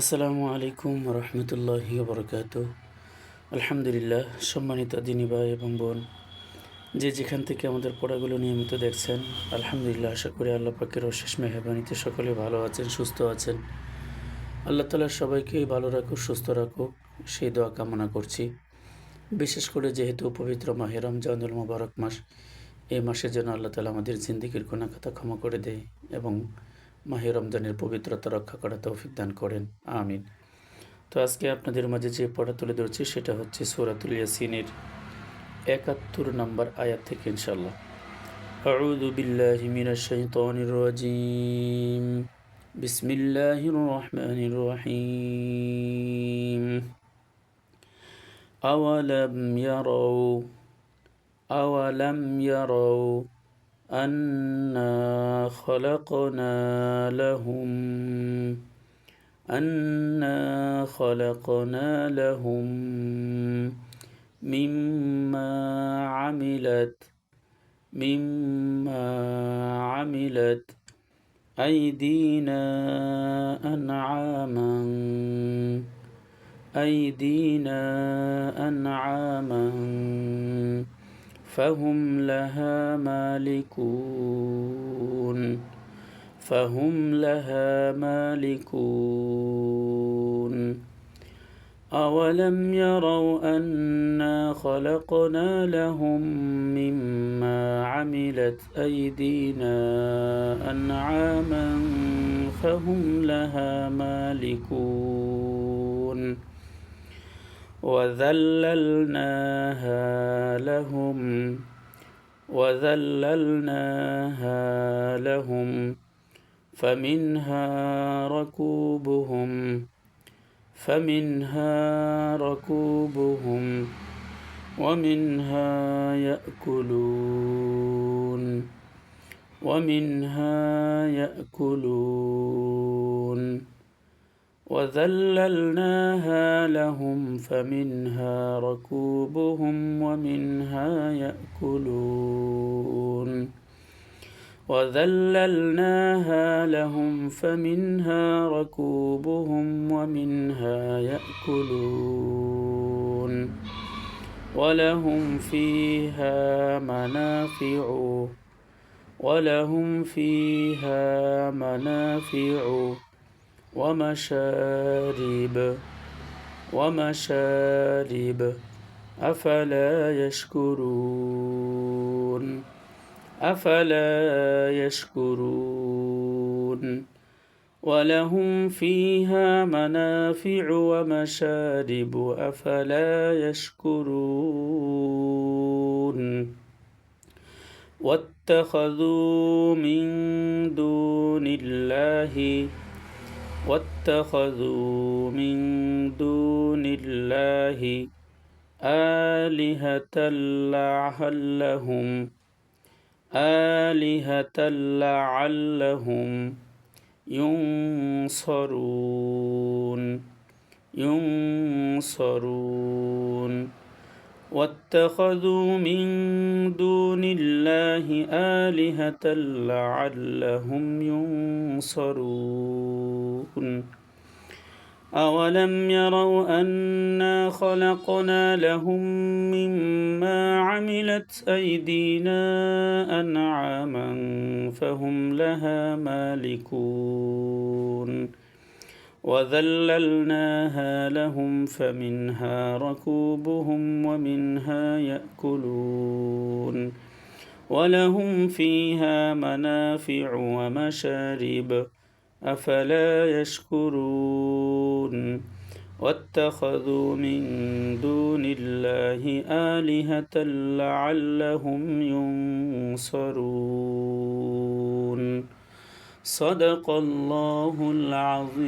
আসসালামু আলাইকুম রহমতুল্লাহ বরকাত আলহামদুলিল্লাহ, সম্মানিত দিনী ভাই এবং বোন, যে যেখান থেকে আমাদের পড়াগুলো নিয়মিত দেখছেন, আলহামদুলিল্লাহ আশা করি আল্লাহ পাকের অশেষ মেহরবানিতে সকলে ভালো আছেন, সুস্থ আছেন। আল্লাহ তালা সবাইকেই ভালো রাখুক, সুস্থ রাখুক, সেই দোয়া কামনা করছি। বিশেষ করে যেহেতু পবিত্র মাহে রমজানুল মুবারক মাস, এই মাসের জন্য আল্লাহ তালা আমাদের জিন্দিগির কথা ক্ষমা করে দেয় এবং মাহে রমজানের পবিত্রতা রক্ষা করা তৌফিক দান করেন আমিন তো আজকে আপনাদের মাঝে যে পড়া তুলে ধরছি সেটা হচ্ছে সুরাতুল ইয়াসিনের একাত্তর নম্বর আয়াত থেকে ইনশাল্লাহ أعوذ بالله من الشيطان الرجيم بسم الله الرحمن الرحيم أولم يروا أولم يروا أنا خلقنا لهم أنا خلقنا لهم مما عملت مما عملت أيدينا أنعاما أيدينا أنعاما. فهم لها مالكون. فهم لها مالكون. أولم يروا أنا خلقنا لهم مما عملت أيدينا أنعاما فهم لها مالكون. وذللناها لهم وذللناها لهم فمنها ركوبهم فمنها ركوبهم ومنها يأكلون ومنها يأكلون. وذللناها لهم فمنها ركوبهم ومنها يأكلون. وذللناها لهم فمنها ركوبهم ومنها يأكلون. ولهم فيها منافع. ولهم فيها منافع. ومشارب. ومشارب. أفلا يشكرون. أفلا يشكرون. ولهم فيها منافع ومشارب. أفلا يشكرون. واتخذوا من دون الله واتخذوا من دون الله آلهة لعلهم آلهة لعلهم ينصرون. ينصرون. واتخذوا من دون الله آلهة لعلهم ينصرون. أولم يروا أنا خلقنا لهم مما عملت أيدينا أنعاما فهم لها مالكون. وذللناها لهم فمنها ركوبهم ومنها يأكلون. ولهم فيها منافع ومشارب. أفلا يشكرون؟ واتخذوا من دون الله آلهة لعلهم ينصرون. صدق الله العظيم.